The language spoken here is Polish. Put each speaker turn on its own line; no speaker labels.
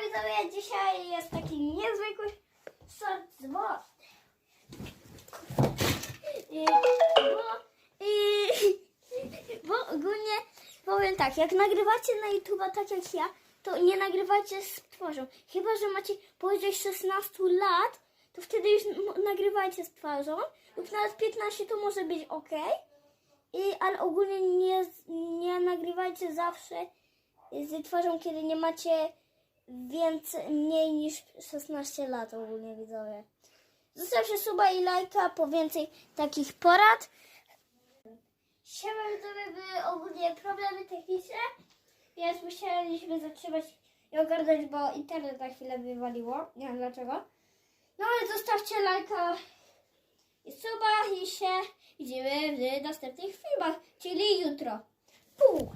widzowie, dzisiaj jest taki niezwykły sort. I- Bo, i, bo ogólnie powiem tak, jak nagrywacie na YouTube'a tak jak ja, to nie nagrywajcie z twarzą. Chyba, że macie powyżej 16 lat, to wtedy już nagrywajcie z twarzą. Lub nawet 15 to może być ok. I, ale ogólnie nie, nie nagrywajcie zawsze z twarzą, kiedy nie macie więcej, mniej niż 16 lat ogólnie widzowie. Zostawcie suba i lajka po więcej takich porad. Siema widzowie, były ogólnie problemy techniczne, więc musieliśmy zatrzymać i ogarnąć, bo internet na chwilę wywaliło. Nie wiem dlaczego. No ale zostawcie lajka i suba i się widzimy w następnych filmach, czyli jutro. Pół.